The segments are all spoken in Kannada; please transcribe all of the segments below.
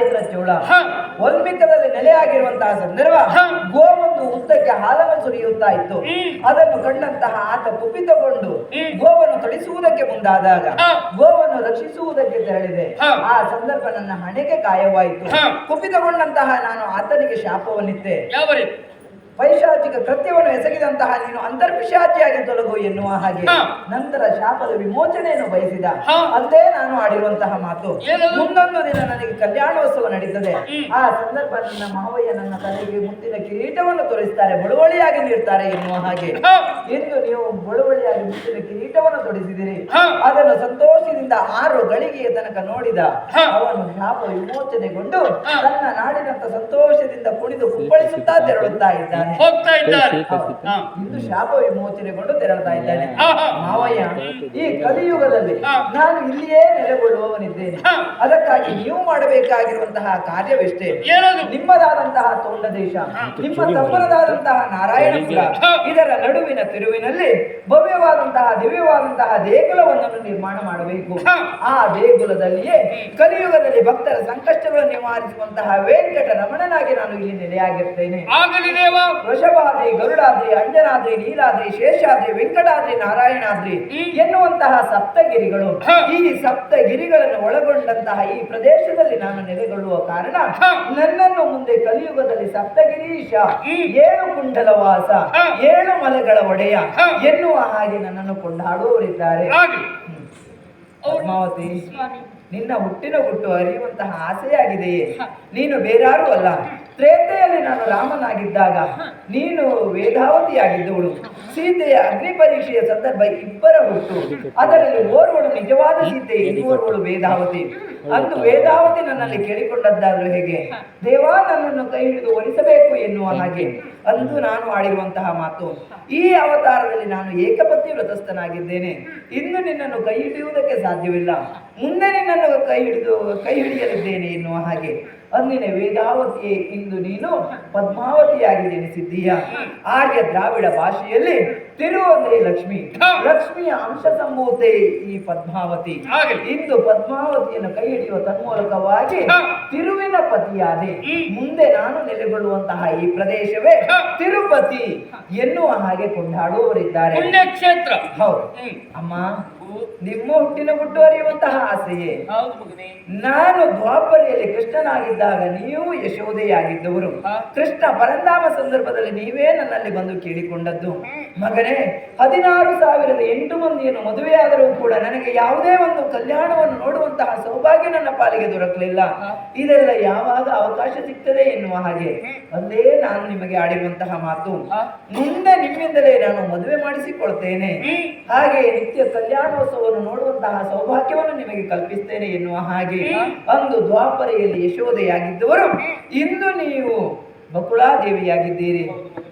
ಚೋಳ ಹ. ಒಲ್ಮಿಕದಲ್ಲಿ ನೆಲೆಯಾಗಿರುವಂತಹ ಸಂದರ್ಭ. ಗೋವೊಂದು ಉದ್ದಕ್ಕೆ ಹಾಲನ್ನು ಸುರಿಯುತ್ತಾ ಇತ್ತು. ಅದನ್ನು ಕಂಡಂತಹ ಆತ ಕುಪಿತಗೊಂಡು. ಗೋವನ್ನು ತೊಡಿಸುವುದಕ್ಕೆ ಮುಂದಾದಾಗ ಗೋವನ್ನು ರಕ್ಷಿಸುವುದಕ್ಕೆ ತೆರಳಿದೆ. ಆ ಸಂದರ್ಭ ನನ್ನ ಹಣೆಗೆ ಗಾಯವಾಯಿತು ಹ. ಕುಪಿತಗೊಂಡಂತಹ ನಾನು ಆತನಿಗೆ ಶಾಪವನ್ನಿತ್ತೆ ಯಾವ ರೀತಿ? ಪೈಶಾಚಿಕ ಕೃತ್ಯವನ್ನು ಎಸಗಿದಂತಹ ನೀನು ಅಂತರ್ಪಿಶಾಚಿಯಾಗಿ ತೊಲಗು ಎನ್ನುವ ಹಾಗೆ ನಂತರ ಶಾಪದ ವಿಮೋಚನೆಯನ್ನು ಬಯಸಿದ. ಅದೇ ನಾನು ಆಡಿರುವಂತಹ ಮಾತು? ಮುಂದೊಂದು ದಿನ ನನಗೆ ಕಲ್ಯಾಣೋತ್ಸವ ನಡೀತದೆ. ಆ ಸಂದರ್ಭ ನನ್ನ ಮಾವಯ್ಯ ನನ್ನ ತಲೆಗೆ ಮುತ್ತಿನ ಕಿರೀಟವನ್ನು ತೋರಿಸ್ತಾರೆ ಬಳುವಳಿಯಾಗಿ ನೀಡ್ತಾರೆ ಎನ್ನುವ ಹಾಗೆ. ಎಂದು ಇಂದು ನೀವು ಬಳುವಳಿಯಾಗಿ ಮುತ್ತಿನ ಕಿರೀಟವನ್ನು ತೊಡಿಸಿದಿರಿ. ಅದನ್ನು ಸಂತೋಷದಿಂದ ಆರು ಗಳಿಗೆಯ ತನಕ ನೋಡಿದ ಅವನು ಶಾಪ ವಿಮೋಚನೆಗೊಂಡು ತನ್ನ ನಾಡಿನಂತ ಸಂತೋಷದಿಂದ ಕುಣಿದು ಕುಪ್ಪಳಿಸುತ್ತಾ ತೆರಳುತ್ತಾ ಇದ್ದಾನೆ. ಹೋಗ್ತಾ ಇದ್ದಾರೆ. ಇಂದು ಶಾಪ ವಿಮೋಚನೆಗೊಂಡು ತೆರಳ್ತಾ ಇದ್ದಾನೆ. ಮಾವಯ್ಯ ಈ ಕಲಿಯುಗದಲ್ಲಿ ನಾನು ಇಲ್ಲಿಯೇ ನೆಲೆಗೊಳ್ಳುವವನಿದ್ದೇನೆ. ಅದಕ್ಕಾಗಿ ನೀವು ಮಾಡಬೇಕಾಗಿರುವಂತಹ ಕಾರ್ಯವೆಷ್ಟೇ? ನಿಮ್ಮದಾದಂತಹ ತೋಂಡ ದೇಶ ನಿಮ್ಮ ತಮ್ಮನದಾದಂತಹ ನಾರಾಯಣಪುರ. ಇದರ ನಡುವಿನ ತಿರುವಿನಲ್ಲಿ ಭವ್ಯವಾದಂತಹ ದಿವ್ಯವಾದಂತಹ ದೇಗುಲವನ್ನು ನಿರ್ಮಾಣ ಮಾಡಬೇಕು. ಆ ದೇಗುಲದಲ್ಲಿಯೇ ಕಲಿಯುಗದಲ್ಲಿ ಭಕ್ತರ ಸಂಕಷ್ಟಗಳನ್ನು ನಿವಾರಿಸುವಂತಹ ವೆಂಕಟ ರಮಣನಾಗಿ ನಾನು ಇಲ್ಲಿ ನೆಲೆಯಾಗಿರ್ತೇನೆ. ಆಗಲಿ ದೇವ. ವೃಷಭಾದ್ರಿ ಗರುಡಾದ್ರಿ ಅಂಜನಾದ್ರಿ ನೀಲಾದ್ರಿ ಶೇಷಾದ್ರಿ ವೆಂಕಟಾದ್ರಿ ನಾರಾಯಣಾದ್ರಿ ಎನ್ನುವಂತಹ ಸಪ್ತಗಿರಿಗಳು. ಈ ಸಪ್ತಗಿರಿಗಳನ್ನು ಒಳಗೊಂಡಂತಹ ಈ ಪ್ರದೇಶದಲ್ಲಿ ನಾನು ನೆಲೆಗೊಳ್ಳುವ ಕಾರಣ ನನ್ನನ್ನು ಮುಂದೆ ಕಲಿಯುಗದಲ್ಲಿ ಸಪ್ತಗಿರೀಶ. ಏಳು ಕುಂಡಲ ವಾಸ ಏಳು ಮಲೆಗಳ ಒಡೆಯ. ಎನ್ನುವ ಹಾಗೆ ನನ್ನನ್ನು ಕೊಂಡಾಡುವವರಿದ್ದಾರೆ. ಪದ್ಮಾವತಿ. ಸ್ವಾಮಿ. ನಿನ್ನ ಹುಟ್ಟಿನ ಹುಟ್ಟು ಅರಿಯುವಂತಹ ಆಸೆಯಾಗಿದೆಯೇ? ನೀನು ಬೇರಾರೂ ಅಲ್ಲ. ತ್ರೇತೆಯಲ್ಲಿ ನಾನು ರಾಮನಾಗಿದ್ದಾಗ ನೀನು ವೇದಾವತಿಯಾಗಿದ್ದವಳು. ಸೀತೆಯ ಅಗ್ನಿ ಪರೀಕ್ಷೆಯ ಸಂದರ್ಭ ಇಬ್ಬರ ಹುಟ್ಟು. ಅದರಲ್ಲಿ ಓರ್ವಳು ನಿಜವಾದ ಸೀತೆ ಇನ್ನೋರ್ವಳು ವೇದಾವತಿ. ಅಂದು ವೇದಾವತಿ ನನ್ನಲ್ಲಿ ಕೇಳಿಕೊಂಡದ್ದಾದ್ರೂ ಹೇಗೆ? ದೇವ ನನ್ನನ್ನು ಕೈ ಹಿಡಿದು ಒಲಿಸಬೇಕು ಎನ್ನುವ ಹಾಗೆ ಅಂದು ನಾನು ಆಡಿರುವಂತಹ ಮಾತು. ಈ ಅವತಾರದಲ್ಲಿ ನಾನು ಏಕಪತ್ನಿ ವ್ರತಸ್ಥನಾಗಿದ್ದೇನೆ. ಇನ್ನು ನಿನ್ನನ್ನು ಕೈ ಹಿಡಿಯುವುದಕ್ಕೆ ಸಾಧ್ಯವಿಲ್ಲ. ಮುಂದೆ ನಿನ್ನನ್ನು ಕೈ ಹಿಡಿದು, ಕೈ ಹಿಡಿಯಲಿದ್ದೇನೆ ಎನ್ನುವ ಹಾಗೆ. ಅಂದಿನ ವೇದಾವತಿಯೇ, ಇಂದು ನೀನು ಪದ್ಮಾವತಿಯಾಗಿ ಜನಿಸಿದ್ದೀಯ ಆರ್ಯ ದ್ರಾವಿಡ ಭಾಷೆಯಲ್ಲಿ ತಿರು ಅಂದ್ರೆ ಲಕ್ಷ್ಮಿ. ಲಕ್ಷ್ಮಿಯ ಅಂಶ ಸಂಭೂತೆ ಈ ಪದ್ಮಾವತಿ. ಇಂದು ಪದ್ಮಾವತಿಯನ್ನು ಕೈ ಹಿಡಿಯುವ ತನ್ಮೂಲಕವಾಗಿ ತಿರುವಿನ ಪತಿಯಾದೆ. ಮುಂದೆ ನಾನು ನೆಲೆಗೊಳ್ಳುವಂತಹ ಈ ಪ್ರದೇಶವೇ. ತಿರುಪತಿ ಎನ್ನುವ ಹಾಗೆ ಕೊಂಡಾಡುವವರಿದ್ದಾರೆ. ಹೌದು. ಅಮ್ಮ ನಿಮ್ಮ ಹುಟ್ಟಿನ ಹುಟ್ಟು ಅರಿಯುವಂತಹ ಆಸೆಯೇ? ನಾನು ದ್ವಾಪರಿಯಲ್ಲಿ ಕೃಷ್ಣನಾಗಿದ್ದಾಗ ನೀವು ಯಶೋಧೆಯಾಗಿದ್ದವರು. ಕೃಷ್ಣ ಪರಂಧಾಮ ಸಂದರ್ಭದಲ್ಲಿ ನೀವೇ ನನ್ನಲ್ಲಿ ಬಂದು ಕೇಳಿಕೊಂಡದ್ದು. ಮಗನೇ ಹದಿನಾರು ಸಾವಿರದ ಎಂಟು ಮಂದಿಯನ್ನು ಮದುವೆಯಾದರೂ ಕೂಡ ನನಗೆ ಯಾವುದೇ ಒಂದು ಕಲ್ಯಾಣವನ್ನು ನೋಡುವಂತಹ ಸೌಭಾಗ್ಯ ನನ್ನ ಪಾಲಿಗೆ ದೊರಕಲಿಲ್ಲ. ಇದೆಲ್ಲ ಯಾವಾಗ ಅವಕಾಶ ಸಿಗ್ತದೆ ಎನ್ನುವ ಹಾಗೆ. ಅಲ್ಲೇ ನಾನು ನಿಮಗೆ ಆಡಿರುವಂತಹ ಮಾತು. ಮುಂದೆ ನಿಮ್ಮಿಂದಲೇ ನಾನು ಮದುವೆ ಮಾಡಿಸಿಕೊಳ್ತೇನೆ. ಹಾಗೆ ನಿತ್ಯ ಕಲ್ಯಾಣೋತ್ಸವವನ್ನು ನೋಡುವಂತಹ ಸೌಭಾಗ್ಯವನ್ನು ನಿಮಗೆ ಕಲ್ಪಿಸ್ತೇನೆ ಎನ್ನುವ ಹಾಗೆ ಅಂದು ದ್ವಾಪರೆಯಲ್ಲಿ ಯಶೋದೆಯಾಗಿದ್ದವರು ಇಂದು ನೀವು ಬಕುಳಾದೇವಿಯಾಗಿದ್ದೀರಿ.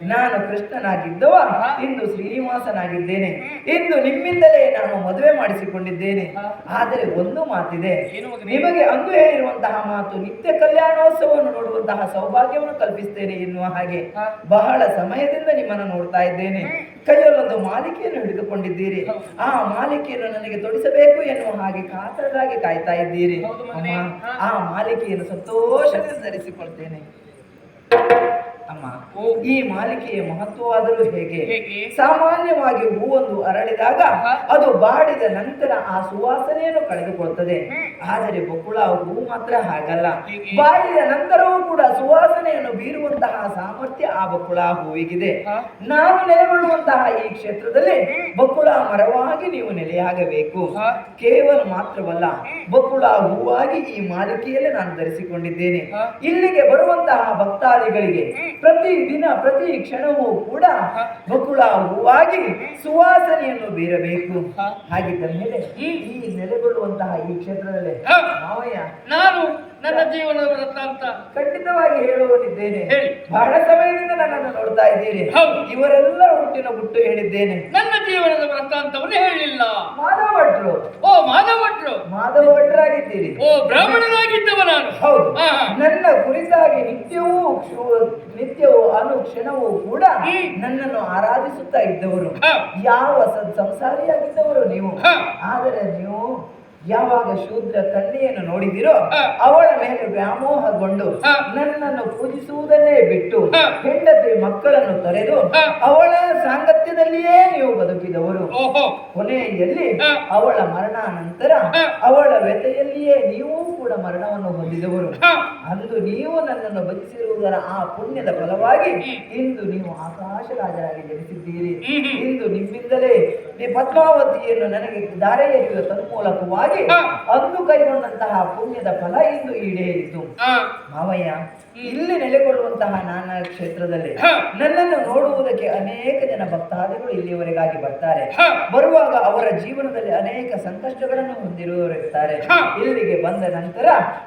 ನಾನು ಕೃಷ್ಣನಾಗಿದ್ದವ. ಇಂದು ಶ್ರೀನಿವಾಸನಾಗಿದ್ದೇನೆ. ಇಂದು ನಿಮ್ಮಿಂದಲೇ ನಾನು ಮದುವೆ ಮಾಡಿಸಿಕೊಂಡಿದ್ದೇನೆ. ಆದರೆ ಒಂದು ಮಾತಿದೆ. ನಿಮಗೆ ಅಂದು ಹೇಳಿರುವಂತಹ ಮಾತು ನಿತ್ಯ ಕಲ್ಯಾಣೋತ್ಸವವನ್ನು ನೋಡುವಂತಹ ಸೌಭಾಗ್ಯವನ್ನು ಕಲ್ಪಿಸ್ತೇನೆ ಎನ್ನುವ ಹಾಗೆ ಬಹಳ ಸಮಯದಿಂದ ನಿಮ್ಮನ್ನು ನೋಡ್ತಾ ಇದ್ದೇನೆ. ಕೈಯಲ್ಲೊಂದು ಮಾಲಿಕೆಯನ್ನು ಹಿಡಿದುಕೊಂಡಿದ್ದೀರಿ. ಆ ಮಾಲಿಕೆಯನ್ನು ನನಗೆ ತೊಡಿಸಬೇಕು ಎನ್ನುವ ಹಾಗೆ ಕಾತರರಾಗಿ ಕಾಯ್ತಾ ಇದ್ದೀರಿ. ಆ ಮಾಲಿಕೆಯನ್ನು ಸಂತೋಷದಿಂದ ಧರಿಸಿಕೊಳ್ತೇನೆ. ಈ ಮಾಲಿಕೆಯ ಮಹತ್ವವಾದರೂ ಹೇಗೆ? ಸಾಮಾನ್ಯವಾಗಿ ಹೂವೊಂದು ಅರಳಿದಾಗ ಅದು ಬಾಡಿದ ನಂತರ ಆ ಸುವಾಸನೆಯನ್ನು ಕಳೆದುಕೊಳ್ತದೆ ಆದರೆ ಬಕುಳ ಹೂ ಮಾತ್ರ ಹಾಗಲ್ಲ. ಬಾಡಿದ ನಂತರವೂ ಕೂಡ ಸುವಾಸನೆಯನ್ನು ಬೀರುವಂತಹ ಸಾಮರ್ಥ್ಯ ಆ ಬಕುಳ ಹೂವಿಗಿದೆ. ನಾವು ನಾನು ನೆಲೆಗೊಳ್ಳುವಂತಹ ಈ ಕ್ಷೇತ್ರದಲ್ಲಿ ಬಕುಳ ಮರವಾಗಿ ನೀವು ನೆಲೆಯಾಗಬೇಕು. ಕೇವಲ ಮಾತ್ರವಲ್ಲ ಬಕುಳ ಹೂವಾಗಿ ಈ ಮಾಲಿಕೆಯಲ್ಲಿ ನಾನು ಧರಿಸಿಕೊಂಡಿದ್ದೇನೆ. ಇಲ್ಲಿಗೆ ಬರುವಂತಹ ಭಕ್ತಾದಿಗಳಿಗೆ ಪ್ರತಿ ದಿನ ಪ್ರತಿ ಕ್ಷಣವೂ ಕೂಡ ಬಕುಳ ಹೂವಾಗಿ ಸುವಾಸನೆಯನ್ನು ಬೀರಬೇಕು. ಹಾಗಿದ್ದ ಮೇಲೆ ಈ ನೆಲೆಗೊಳ್ಳುವಂತಹ ಈ ಕ್ಷೇತ್ರದಲ್ಲಿ. ಮಾವಯ್ಯ ನಾನು ನನ್ನ ಜೀವನದ ವೃತ್ತಾಂತ ಖಂಡಿತವಾಗಿ ಹೇಳುವುದಿದ್ದೇನೆ ಹೇಳಿ. ಬಹಳ ಸಮಯದಿಂದ ನನ್ನನ್ನು ನೋಡ್ತಾ ಇದ್ದೀರಿ. ಹೌದು. ಇವರೆಲ್ಲ ಹುಟ್ಟಿನ ಗುಟ್ಟು ಹೇಳಿದ್ದೇನೆ. ನನ್ನ ಜೀವನದ ವೃತ್ತಾಂತವನ್ನು ಹೇಳಿಲ್ಲ. ಮಾಧವ ಭಟ್ರು ಓ ಮಾಧವ ಭಟ್ರು ಮಾಧವ ಭಟ್ರಾಗಿದ್ದೀರಿ ಓ ಬ್ರಾಹ್ಮಣನಾಗಿದ್ದವ ನಾನು. ಹೌದು. ನನ್ನ ಕುರಿತಾಗಿ ನಿತ್ಯವೂ ನಿತ್ಯವೂ ಅನುಕ್ಷಣವೂ ಕೂಡ ನನ್ನನ್ನು ಆರಾಧಿಸುತ್ತಾ ಇದ್ದವರು. ಯಾವ ಸದ್ ಸಂಸಾರಿಯಾಗಿದ್ದವರು ನೀವು. ಆದರೆ ನೀವು ಯಾವಾಗ ಶೂದ್ರ ಕನ್ಯೆಯನ್ನು ನೋಡಿದಿರೋ ಅವಳ ಮೇಲೆ ವ್ಯಾಮೋಹಗೊಂಡು ನನ್ನನ್ನು ಪೂಜಿಸುವುದನ್ನೇ ಬಿಟ್ಟು ಹೆಂಡತಿ ಮಕ್ಕಳನ್ನು ತೊರೆದು ಅವಳ ಸಾಂಗತ್ಯದಲ್ಲಿಯೇ ನೀವು ಬದುಕಿದವರು. ಕೊನೆಯಲ್ಲಿ ಅವಳ ಮರಣಾನಂತರ ಅವಳ ವ್ಯತೆಯಲ್ಲಿಯೇ ನೀವು ಕೂಡ ಮರಣವನ್ನು ಹೊಂದಿದವರು. ಅಂದು ನೀವು ನನ್ನನ್ನು ಬದುಕಿಸಿರುವುದರ ಆ ಪುಣ್ಯದ ಫಲವಾಗಿ ಇಂದು ನೀವು ಆಕಾಶ ರಾಜರಾಗಿ ಜನಿಸಿದ್ದೀರಿ. ಇಂದು ನಿಮ್ಮಿಂದಲೇ ಈ ಪದ್ಮಾವತಿಯನ್ನು ನನಗೆ ದಾರೆ ಎರೆಯುವ ತನ್ಮೂಲಕವಾಗಿ ಅಂದು ಕೈಗೊಂಡಂತಹ ಪುಣ್ಯದ ಫಲ ಇಂದು ಈಡೇರಿತು. ಮಾವಯ್ಯ ಇಲ್ಲಿ ನೆಲೆಗೊಳ್ಳುವಂತಹ ನಾನಾ ಕ್ಷೇತ್ರದಲ್ಲಿ ನನ್ನನ್ನು ನೋಡುವುದಕ್ಕೆ ಅನೇಕ ಜನ ಭಕ್ತಾದಿಗಳು ಇಲ್ಲಿಯವರೆಗಾಗಿ ಬರ್ತಾರೆ. ಬರುವಾಗ ಅವರ ಜೀವನದಲ್ಲಿ ಅನೇಕ ಸಂಕಷ್ಟಗಳನ್ನು ಹೊಂದಿರುವವರಿರ್ತಾರೆ. ಇಲ್ಲಿಗೆ ಬಂದ ನಂತರ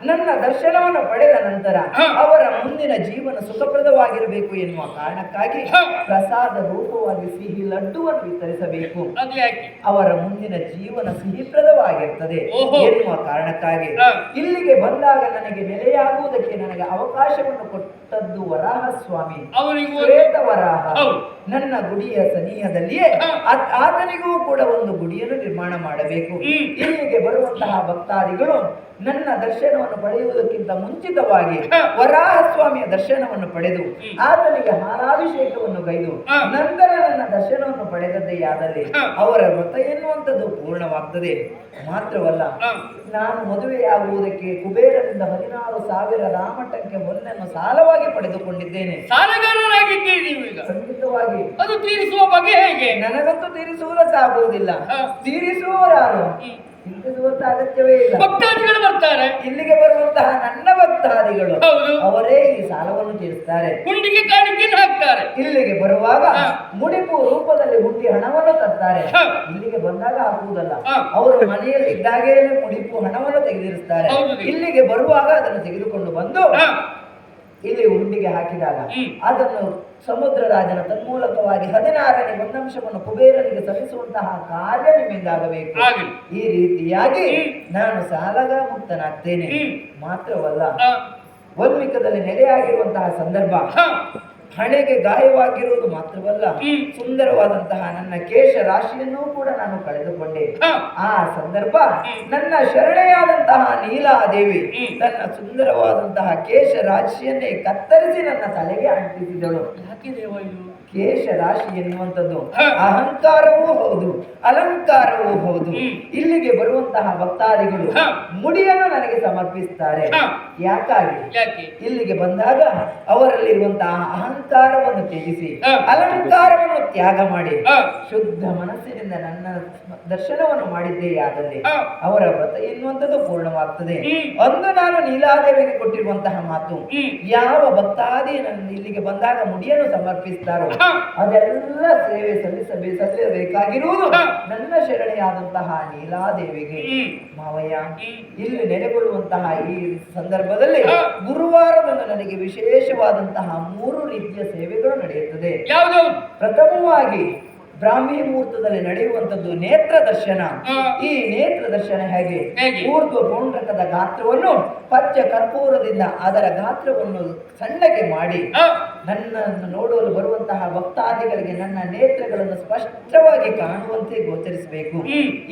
ನನ್ನ ದರ್ಶನವನ್ನು ಪಡೆದ ನಂತರ ಅವರ ಮುಂದಿನ ಜೀವನ ಸುಖಪ್ರದವಾಗಿರಬೇಕು ಎನ್ನುವ ಕಾರಣಕ್ಕಾಗಿ ಪ್ರಸಾದ ರೂಪವಾಗಿ ಸಿಹಿ ಲಡ್ಡುವನ್ನು ವಿತರಿಸಬೇಕು. ಅವರ ಮುಂದಿನ ಜೀವನ ಸಿಹಿಪ್ರದವಾಗಿರ್ತದೆ. ಎನ್ನುವ ಕಾರಣಕ್ಕಾಗಿ. ಇಲ್ಲಿಗೆ ಬಂದಾಗ ನನಗೆ ನೆಲೆಯಾಗುವುದಕ್ಕೆ ನನಗೆ ಅವಕಾಶವನ್ನು ಕೊಟ್ಟದ್ದು ವರಾಹ ಸ್ವಾಮಿ ಶ್ವೇತ ವರಾಹ. ನನ್ನ ಗುಡಿಯ ಸನಿಹದಲ್ಲಿಯೇ ಆತ- ಆತನಿಗೂ ಕೂಡ ಒಂದು ಗುಡಿಯನ್ನು ನಿರ್ಮಾಣ ಮಾಡಬೇಕು ಇಲ್ಲಿಗೆ ಬರುವಂತಹ ಭಕ್ತಾದಿಗಳು ನನ್ನ ದರ್ಶನವನ್ನು ಪಡೆಯುವುದಕ್ಕಿಂತ ಮುಂಚಿತವಾಗಿ ವರಾಹ ಸ್ವಾಮಿಯ ದರ್ಶನವನ್ನು ಪಡೆದು ಆತನಿಗೆ ಹಾರಾಭಿಷೇಕವನ್ನು ಕೈದು. ನಂತರ ನನ್ನ ದರ್ಶನವನ್ನು ಪಡೆದದ್ದೇ ಆದಲ್ಲಿ. ಅವರ ವ್ರತ ಎನ್ನುವಂಥದ್ದು ಪೂರ್ಣವಾಗ್ತದೆ ಮಾತ್ರವಲ್ಲ. ನಾನು ಮದುವೆಯಾಗುವುದಕ್ಕೆ ಕುಬೇರನಿಂದ ಹದಿನಾರು ಸಾವಿರ ರಾಮಟಕ್ಕೆ ಮೊನ್ನೆಯನ್ನು ಸಾಲವಾಗಿ ಪಡೆದುಕೊಂಡಿದ್ದೇನೆ. ಸಾಲಗಾರರಾಗಿದ್ದೀರಿ ನೀವು ಈಗ ಖಂಡಿತವಾಗಿ ಅದು ತೀರಿಸುವ ಬಗ್ಗೆ ಹೇಗೆ? ನನಗಂತೂ ತೀರಿಸುವುದಕ್ಕಾಗುವುದಿಲ್ಲ ಹ. ತೀರಿಸುವವರಾರು. ಚಿಂತಿಸುವಂತ ಅಗತ್ಯವೇ ಇಲ್ಲ ಭಕ್ತಾದಿಗಳು ಬರ್ತಾರೆ ಇಲ್ಲಿಗೆ ಬರುವಂತಹ ನನ್ನ ಭಕ್ತಾದಿಗಳು ಹೌದು. ಅವರೇ ಈ ಸಾಲವನ್ನು ತೀರಿಸ್ತಾರೆ ಹುಂಡಿಗೆ ಕಾಣಿಕೆ ಹಾಕ್ತಾರೆ ಇಲ್ಲಿಗೆ ಬರುವಾಗ. ಮುಡಿಪು ರೂಪದಲ್ಲಿ ಹುಟ್ಟಿ ಹಣವನ್ನು ತರ್ತಾರೆ ಇಲ್ಲಿಗೆ ಬಂದಾಗ ಹಾಕುವುದಲ್ಲ ಹ. ಅವರು ಮನೆಯಲ್ಲಿ ಇದ್ದಾಗೇನೆ ಮುಡಿಪು ಹಣವನ್ನು ತೆಗೆದಿರುತ್ತಾರೆ. ಇಲ್ಲಿಗೆ ಬರುವಾಗ ಅದನ್ನು ತೆಗೆದುಕೊಂಡು ಬಂದು. ಇಲ್ಲಿ ಹುಂಡಿಗೆ ಹಾಕಿದಾಗ ಅದನ್ನು ಸಮುದ್ರ ರಾಜನ ತನ್ಮೂಲಕವಾಗಿ ಹದಿನಾರನೇ ಒಂದಂಶವನ್ನು ಕುಬೇರನಿಗೆ ಸಲ್ಲಿಸುವಂತಹ ಕಾರ್ಯ ನಿಮ್ಮಿಂದಾಗಬೇಕು ಈ ರೀತಿಯಾಗಿ. ನಾನು ಸಾಲಗ ಮುಕ್ತನಾಗ್ತೇನೆ ಮಾತ್ರವಲ್ಲ. ವಲ್ಮಿಕದಲ್ಲಿ ನೆಲೆಯಾಗಿರುವಂತಹ ಸಂದರ್ಭ. ಹಣೆಗೆ ಗಾಯವಾಗಿರುವುದು ಮಾತ್ರವಲ್ಲ ಸುಂದರವಾದಂತಹ ನನ್ನ ಕೇಶ ರಾಶಿಯನ್ನೂ ಕೂಡ ನಾನು ಕಳೆದುಕೊಂಡೆ. ಆ ಸಂದರ್ಭ ನನ್ನ ಶರಣೆಯಾದಂತಹ ನೀಲಾದೇವಿ ದೇವಿ ತನ್ನ ಸುಂದರವಾದಂತಹ ಕೇಶ ರಾಶಿಯನ್ನೇ ಕತ್ತರಿಸಿ ನನ್ನ ತಲೆಗೆ ಅಂಟಿಸಿದಳು. ಕೇಶ ರಾಶಿ ಎನ್ನುವಂಥದ್ದು ಅಹಂಕಾರವೂ ಹೌದು ಅಲಂಕಾರವೂ ಹೌದು. ಇಲ್ಲಿಗೆ ಬರುವಂತಹ ಭಕ್ತಾದಿಗಳು. ಮುಡಿಯನ್ನು ನನಗೆ ಸಮರ್ಪಿಸ್ತಾರೆ. ಯಾಕಾಗಿ? ಯಾಕೆ? ಇಲ್ಲಿಗೆ ಬಂದಾಗ ಅವರಲ್ಲಿರುವಂತಹ ಅಹಂಕಾರವನ್ನು ತ್ಯಜಿಸಿ ಅಲಂಕಾರವನ್ನು ತ್ಯಾಗ ಮಾಡಿ ಶುದ್ಧ ಮನಸ್ಸಿನಿಂದ ನನ್ನ ದರ್ಶನವನ್ನು ಮಾಡಿದ್ದೇ ಆದಲ್ಲಿ. ಅವರ ವ್ರತ ಎನ್ನುವಂಥದ್ದು ಪೂರ್ಣವಾಗ್ತದೆ. ಅಂದು ನಾನು ನೀಲಾದೇವಿಗೆ ಕೊಟ್ಟಿರುವಂತಹ ಮಾತು ಯಾವ ಭಕ್ತಾದಿ ನನ್ನ ಇಲ್ಲಿಗೆ ಬಂದಾಗ ಮುಡಿಯನ್ನು ಸಮರ್ಪಿಸ್ತಾರೋ ಅದೆಲ್ಲ ಸೇವೆ ಸಲ್ಲಿಸಬೇ ಸಲ್ಲಿಸಬೇಕಾಗಿರುವುದು. ನನ್ನ ಶರಣೆಯಾದಂತಹ ನೀಲಾದೇವಿಗೆ. ಮಾವಯ್ಯ. ಇಲ್ಲಿ ನೆಲೆಗೊಳ್ಳುವಂತಹ ಈ ಸಂದರ್ಭದಲ್ಲಿ. ಗುರುವಾರದಂದು ನನಗೆ ವಿಶೇಷವಾದಂತಹ ಮೂರು ರೀತಿಯ ಸೇವೆಗಳು ನಡೆಯುತ್ತದೆ ಯಾವ್ದು ಪ್ರಥಮವಾಗಿ ಬ್ರಾಹ್ಮಿ ಮುಹೂರ್ತದಲ್ಲಿ ನಡೆಯುವಂತದ್ದು ನೇತ್ರ ದರ್ಶನ. ಈ ನೇತ್ರ ದರ್ಶನ ಹೇಗೆ? ಪೂರ್ವ ಊರ್ಧ್ವ ಪೌಂಡ್ರಕದ ಗಾತ್ರವನ್ನು ಪಚ್ಚ ಕರ್ಪೂರದಿಂದ ಅದರ ಗಾತ್ರವನ್ನು ಸಣ್ಣಗೆ ಮಾಡಿ ನನ್ನ ನನ್ನನ್ನು ನೋಡಲು ಬರುವಂತಹ ಭಕ್ತಾದಿಗಳಿಗೆ ನನ್ನ ನೇತ್ರಗಳನ್ನು ಸ್ಪಷ್ಟವಾಗಿ ಕಾಣುವಂತೆ ಗೋಚರಿಸಬೇಕು.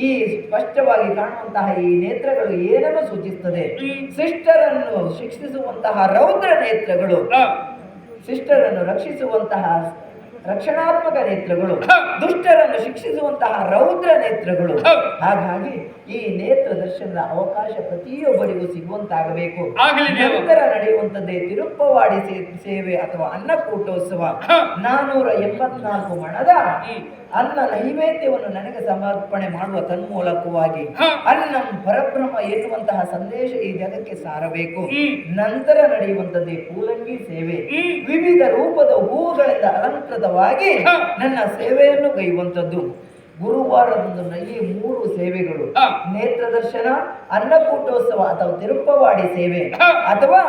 ಈ ಸ್ಪಷ್ಟವಾಗಿ ಕಾಣುವಂತಹ ಈ ನೇತ್ರಗಳು ಏನನ್ನು ಸೂಚಿಸುತ್ತದೆ. ಶಿಷ್ಟರನ್ನು ಶಿಕ್ಷಿಸುವಂತಹ ರೌದ್ರ ನೇತ್ರಗಳು. ಶಿಷ್ಟರನ್ನು ರಕ್ಷಿಸುವಂತಹ ರಕ್ಷಣಾತ್ಮಕ ನೇತ್ರಗಳು ದುಷ್ಟರನ್ನು ಶಿಕ್ಷಿಸುವಂತಹ ರೌದ್ರ ನೇತ್ರಗಳು. ಹಾಗಾಗಿ ಈ ನೇತ್ರ ದರ್ಶನದ ಅವಕಾಶ ಪ್ರತಿಯೊಬ್ಬರಿಗೂ ಸಿಗುವಂತಾಗಬೇಕು. ನಂತರ ನಡೆಯುವಂತದ್ದೇ ತಿರುಪ್ಪವಾಡಿ ಸೇವೆ ಅಥವಾ ಅನ್ನಕೂಟೋತ್ಸವ. ನಾನೂರ ಎಂಬತ್ನಾಲ್ಕು ಮಣದ ಅನ್ನ ನೈವೇದ್ಯವನ್ನು ನನಗೆ ಸಮರ್ಪಣೆ ಮಾಡುವ ತನ್ಮೂಲಕವಾಗಿ. ಅನ್ನಂ ಪರಬ್ರಹ್ಮ ಎನ್ನುವಂತಹ ಸಂದೇಶ ಈ ಜಗಕ್ಕೆ ಸಾರಬೇಕು. ನಂತರ ನಡೆಯುವಂತದ್ದೇ ಪೂಲಂಗಿ ಸೇವೆ. ವಿವಿಧ ರೂಪದ ಹೂಗಳಿಂದ ಅಲಂಕೃತವಾಗಿ ಹ. ನನ್ನ ಸೇವೆಯನ್ನು ಕೈವಂತದ್ದು ಗುರುವಾರದಂದು ಈ ಮೂರು ಸೇವೆಗಳು. ನೇತ್ರ ದರ್ಶನ ಅನ್ನಕೂಟೋತ್ಸವ ಅಥವಾ ತಿರುಪ್ಪವಾಡಿ ಸೇವೆ ಅಥವಾ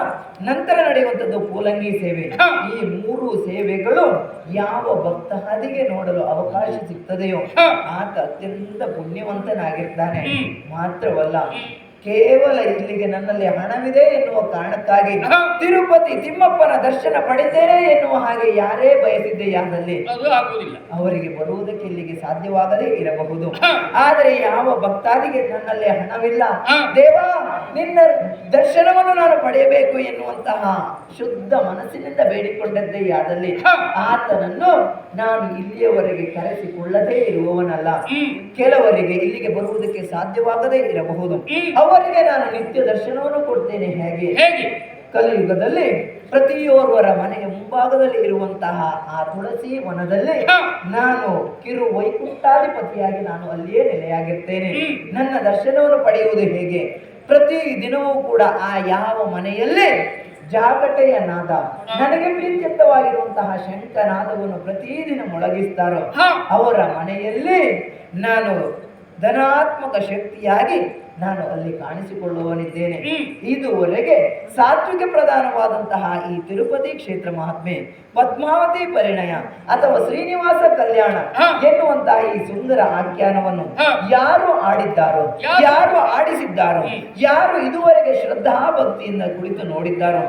ನಂತರ ನಡೆಯುವಂಥದ್ದು ಪೂಲಂಗಿ ಸೇವೆ. ಈ ಮೂರು ಸೇವೆಗಳು ಯಾವ ಭಕ್ತಾದಿಗೆ ನೋಡಲು ಅವಕಾಶ ಸಿಗ್ತದೆಯೋ ಆತ ಅತ್ಯಂತ ಪುಣ್ಯವಂತನಾಗಿರ್ತಾನೆ. ಮಾತ್ರವಲ್ಲ. ಕೇವಲ ಇಲ್ಲಿಗೆ ನನ್ನಲ್ಲಿ ಹಣವಿದೆ ಎನ್ನುವ ಕಾರಣಕ್ಕಾಗಿ ತಿರುಪತಿ ತಿಮ್ಮಪ್ಪನ ದರ್ಶನ ಪಡೆದೇನೆ ಎನ್ನುವ ಹಾಗೆ ಯಾರೇ ಬಯಸಿದ್ದೆ ಯಾರಲ್ಲಿ ಅವರಿಗೆ ಬರುವುದಕ್ಕೆ ಇಲ್ಲಿಗೆ ಸಾಧ್ಯವಾಗದೇ ಇರಬಹುದು. ಆದರೆ ಯಾವ ಭಕ್ತಾದಿಗೆ ನನ್ನಲ್ಲಿ ಹಣವಿಲ್ಲ. ದೇವ ನಿನ್ನ ದರ್ಶನವನ್ನು ನಾನು ಪಡೆಯಬೇಕು ಎನ್ನುವಂತಹ ಶುದ್ಧ ಮನಸ್ಸಿನಿಂದ ಬೇಡಿಕೊಂಡದ್ದೇ ಯಾದಲ್ಲಿ ಆತನನ್ನು ನಾನು ಇಲ್ಲಿಯವರೆಗೆ ಕರೆಸಿಕೊಳ್ಳದೇ ಇರುವವನಲ್ಲ. ಕೆಲವರಿಗೆ ಇಲ್ಲಿಗೆ ಬರುವುದಕ್ಕೆ ಸಾಧ್ಯವಾಗದೇ ಇರಬಹುದು. ಹ್ಮ್. ಅವರಿಗೆ ನಾನು ನಿತ್ಯ ದರ್ಶನವನ್ನು ಕೊಡ್ತೇನೆ. ಹೇಗೆ? ಹೇಗೆ? ಕಲಿಯುಗದಲ್ಲಿ ಪ್ರತಿಯೋರ್ವರ ಮನೆಯ ಮುಂಭಾಗದಲ್ಲಿ ಇರುವಂತಹ ಆ ತುಳಸಿ ವನದಲ್ಲಿ ನಾನು ಕಿರು ವೈಕುಂಠಾಧಿಪತಿಯಾಗಿ ನಾನು ಅಲ್ಲಿಯೇ ನೆಲೆಯಾಗಿರ್ತೇನೆ. ನನ್ನ ದರ್ಶನವನ್ನು ಪಡೆಯುವುದು ಹೇಗೆ? ಪ್ರತಿ ದಿನವೂ ಕೂಡ ಆ ಯಾವ ಮನೆಯಲ್ಲೇ ಜಾಗಟೆಯ ನಾದ ನನಗೆ ಪ್ರೀತ್ಯರ್ಥವಾಗಿರುವಂತಹ ಶಂಕನಾದವನ್ನು ಪ್ರತಿದಿನ ಮೊಳಗಿಸ್ತಾರೋ. ಅವರ ಮನೆಯಲ್ಲಿ ನಾನು ಧನಾತ್ಮಕ ಶಕ್ತಿಯಾಗಿ ನಾನು ಅಲ್ಲಿ ಕಾಣಿಸಿಕೊಳ್ಳುವನಿದ್ದೇನೆ ಇದುವರೆಗೆ ಸಾತ್ವಿಕ ಪ್ರಧಾನವಾದಂತಹ ಈ ತಿರುಪತಿ ಕ್ಷೇತ್ರ ಮಹಾತ್ಮೆ ಪದ್ಮಾವತಿ ಪರಿಣಯ ಅಥವಾ ಶ್ರೀನಿವಾಸ ಕಲ್ಯಾಣ. ಎನ್ನುವಂತಹ ಈ ಸುಂದರ ಆಖ್ಯಾನವನ್ನು ಯಾರು ಆಡಿದ್ದಾರೋ? ಯಾರು ಆಡಿಸಿದ್ದಾರೋ ಯಾರು ಇದುವರೆಗೆ ಶ್ರದ್ಧಾ ಭಕ್ತಿಯಿಂದ ಕುಳಿತು ನೋಡಿದ್ದಾರೋ